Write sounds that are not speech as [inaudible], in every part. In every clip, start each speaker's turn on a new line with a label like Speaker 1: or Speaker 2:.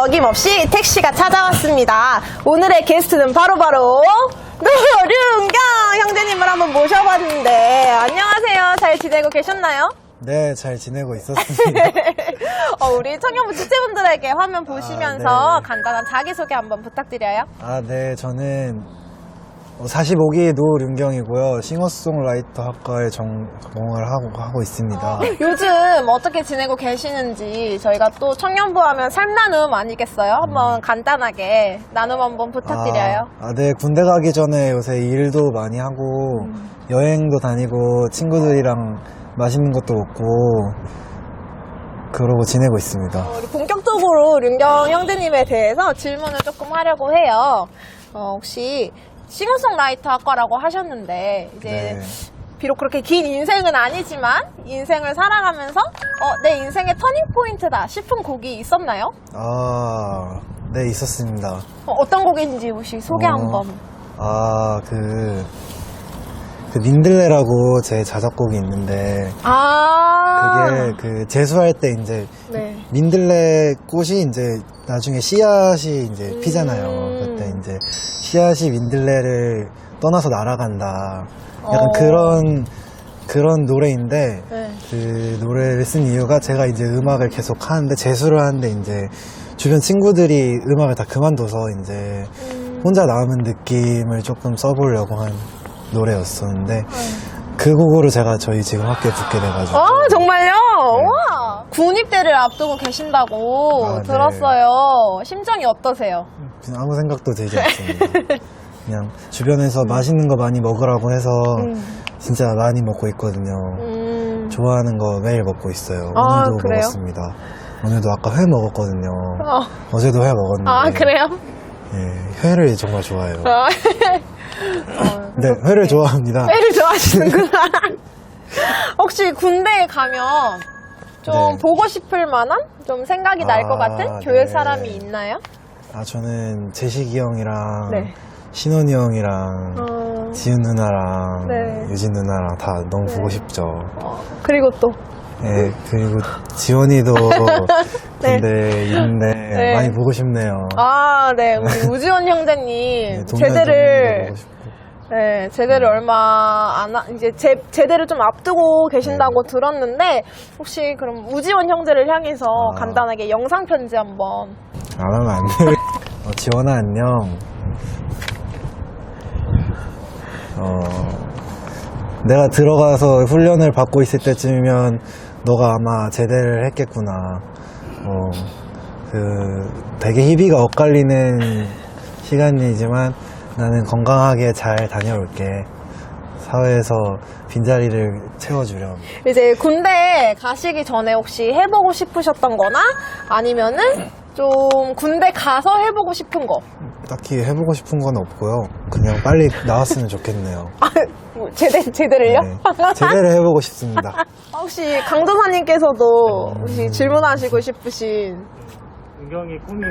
Speaker 1: 없이 택시가 찾아왔습니다. 오늘의 게스트는 바로바로 노륜경 형제님을 한번 모셔봤는데 안녕하세요. 잘 지내고 계셨나요?
Speaker 2: 네, 잘 지내고 있었습니다. [laughs]
Speaker 1: 어, 우리 청년부 주체분들에게 화면 보시면서
Speaker 2: 네.
Speaker 1: 간단한 자기소개 한번 부탁드려요.
Speaker 2: 아, 네, 저는 45기 노륜경이고요. 싱어송라이터 학과에 전공을 하고, 하고 있습니다. [laughs]
Speaker 1: 요즘 어떻게 지내고 계시는지 저희가 또 청년부 하면 삶나눔 아니겠어요? 한번 간단하게 나눔 한번 부탁드려요.
Speaker 2: 아, 아, 네, 군대 가기 전에 요새 일도 많이 하고, 여행도 다니고, 친구들이랑 맛있는 것도 먹고, 그러고 지내고 있습니다.
Speaker 1: 어, 우리 본격적으로 륜경 형제님에 대해서 질문을 조금 하려고 해요. 어, 혹시 싱어송라이터 학과라고 하셨는데 이제
Speaker 2: 네.
Speaker 1: 비록 그렇게 긴 인생은 아니지만 인생을 살아가면서 어, 내 인생의 터닝 포인트다 싶은 곡이 있었나요?
Speaker 2: 아, 네, 있었습니다.
Speaker 1: 어, 떤 곡인지 혹시 소개
Speaker 2: 어,
Speaker 1: 한번.
Speaker 2: 아, 그, 그 민들레라고 제 자작곡이 있는데,
Speaker 1: 아,
Speaker 2: 그게 그 재수할 때 이제
Speaker 1: 네.
Speaker 2: 민들레 꽃이 이제 나중에 씨앗이 이제 피잖아요.
Speaker 1: 음.
Speaker 2: 그때 이제 씨앗이 민들레를 떠나서 날아간다. 약간
Speaker 1: 어.
Speaker 2: 그런 그런 노래인데
Speaker 1: 네.
Speaker 2: 그 노래를 쓴 이유가 제가 이제 음악을 계속 하는데 재수를 하는데 이제 주변 친구들이 음악을 다 그만둬서 이제
Speaker 1: 음.
Speaker 2: 혼자 남은 느낌을 조금 써보려고 한 노래였었는데
Speaker 1: 네.
Speaker 2: 그 곡으로 제가 저희 지금 학교에 붙게 돼가지고
Speaker 1: 아, 정말요? 와. 군입대를 앞두고 계신다고
Speaker 2: 아, 네.
Speaker 1: 들었어요. 심정이 어떠세요?
Speaker 2: 그냥 아무 생각도 들지 않습니다. [laughs] 그냥 주변에서 맛있는 거 많이 먹으라고 해서
Speaker 1: 음.
Speaker 2: 진짜 많이 먹고 있거든요.
Speaker 1: 음.
Speaker 2: 좋아하는 거 매일 먹고 있어요.
Speaker 1: 아,
Speaker 2: 오늘도
Speaker 1: 그래요?
Speaker 2: 먹었습니다. 오늘도 아까 회 먹었거든요.
Speaker 1: 어.
Speaker 2: 어제도 회 먹었는데.
Speaker 1: 아, 그래요?
Speaker 2: 예, 회를 정말 좋아해요.
Speaker 1: 어.
Speaker 2: 네, 회를 좋아합니다.
Speaker 1: 회를 좋아하시는구나. [laughs] 혹시 군대에 가면 좀
Speaker 2: 네.
Speaker 1: 보고 싶을 만한 좀 생각이 날 것
Speaker 2: 아,
Speaker 1: 같은 교회
Speaker 2: 네.
Speaker 1: 사람이 있나요?
Speaker 2: 아, 저는 재식이 형이랑
Speaker 1: 네.
Speaker 2: 신원이 형이랑
Speaker 1: 어,
Speaker 2: 지은 누나랑
Speaker 1: 네.
Speaker 2: 유진 누나랑 다 너무
Speaker 1: 네.
Speaker 2: 보고 싶죠.
Speaker 1: 어, 그리고 또
Speaker 2: 네, 그리고 지원이도 [laughs]
Speaker 1: 네.
Speaker 2: 군대 있는데
Speaker 1: 네.
Speaker 2: 많이 보고 싶네요.
Speaker 1: 아, 네. 우리 우지원
Speaker 2: 네,
Speaker 1: 형제님
Speaker 2: 동네
Speaker 1: 제대를
Speaker 2: 보고 싶고.
Speaker 1: 네, 제대를 얼마 안, 하- 이제 제, 제대를 좀 앞두고 계신다고 들었는데, 혹시 그럼 우지원 형제를 향해서
Speaker 2: 아.
Speaker 1: 간단하게 영상 편지 한번.
Speaker 2: 안 하면 안 돼. 어, 지원아 안녕. 어, 내가 들어가서 훈련을 받고 있을 때쯤이면 너가 아마 제대를 했겠구나. 어, 그 되게 희비가 엇갈리는 시간이지만 나는 건강하게 잘 다녀올게. 사회에서 빈자리를 채워주렴.
Speaker 1: 이제 군대 가시기 전에 혹시 해보고 싶으셨던 거나 아니면은 좀 군대 가서 해보고 싶은 거.
Speaker 2: 딱히 해보고 싶은 건 없고요. 그냥 빨리 나왔으면 좋겠네요. [laughs]
Speaker 1: 아, 뭐 제대, 제대를요?
Speaker 2: 네, 제대로 해보고 싶습니다.
Speaker 1: 아, [laughs] 혹시 강도사님께서도 혹시 질문하시고 싶으신.
Speaker 3: 은경이 꿈이?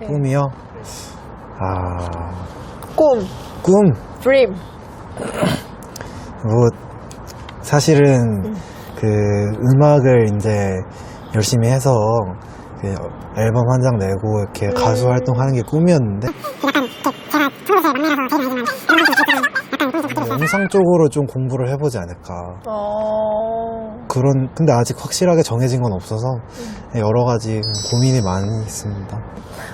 Speaker 1: 네.
Speaker 2: 꿈이요? 아,
Speaker 1: 꿈,
Speaker 2: 꿈.
Speaker 1: 드림.
Speaker 2: 뭐, 사실은 그 음악을 이제 열심히 해서 그 앨범 한 장 내고 이렇게 가수 활동하는 게 꿈이었는데. 영상 쪽으로 좀 공부를 해보지 않을까.
Speaker 1: 어,
Speaker 2: 그런, 근데 아직 확실하게 정해진 건 없어서 여러 가지 고민이 많이 있습니다.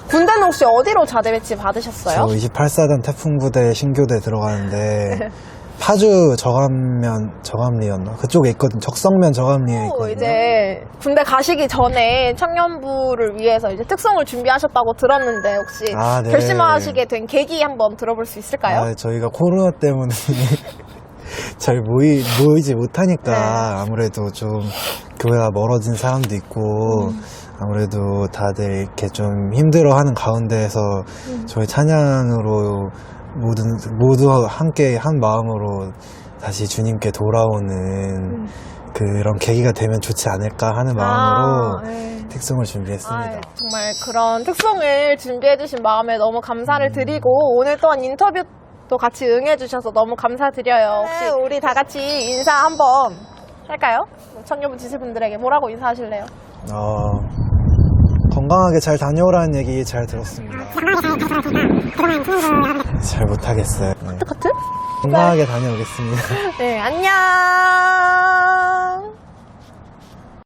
Speaker 1: 군대는 혹시 어디로 자대 배치 받으셨어요?
Speaker 2: 저 28사단 태풍부대 신교대 들어가는데 [laughs] 파주 저감면 저감리였나 그쪽에 있거든 적성면 저감리에
Speaker 1: 또
Speaker 2: 있거든요.
Speaker 1: 이제 군대 가시기 전에 청년부를 위해서 이제 특성을 준비하셨다고 들었는데 혹시
Speaker 2: 아, 네.
Speaker 1: 결심하시게 된 계기 한번 들어볼 수 있을까요?
Speaker 2: 아, 저희가 코로나 때문에 [laughs] 잘 모이 모이지 못하니까
Speaker 1: 네.
Speaker 2: 아무래도 좀 교회가 멀어진 사람도 있고
Speaker 1: 음.
Speaker 2: 아무래도 다들 이렇게 좀 힘들어하는 가운데에서
Speaker 1: 음.
Speaker 2: 저희 찬양으로 모든 모두 함께 한 마음으로 다시 주님께 돌아오는 그런 계기가 되면 좋지 않을까 하는 마음으로
Speaker 1: 아, 네.
Speaker 2: 특성을 준비했습니다.
Speaker 1: 아, 정말 그런 특성을 준비해주신 마음에 너무 감사를 드리고 오늘 또한 인터뷰 또 같이 응해주셔서 너무 감사드려요. 혹시 우리 다 같이 인사 한번 할까요? 청년부 지수분들에게 뭐라고 인사하실래요?
Speaker 2: 어, 건강하게 잘 다녀오라는 얘기 잘 들었습니다. 잘 못하겠어요. 네.
Speaker 1: 똑같은?
Speaker 2: 건강하게 다녀오겠습니다. [laughs]
Speaker 1: 네, 안녕!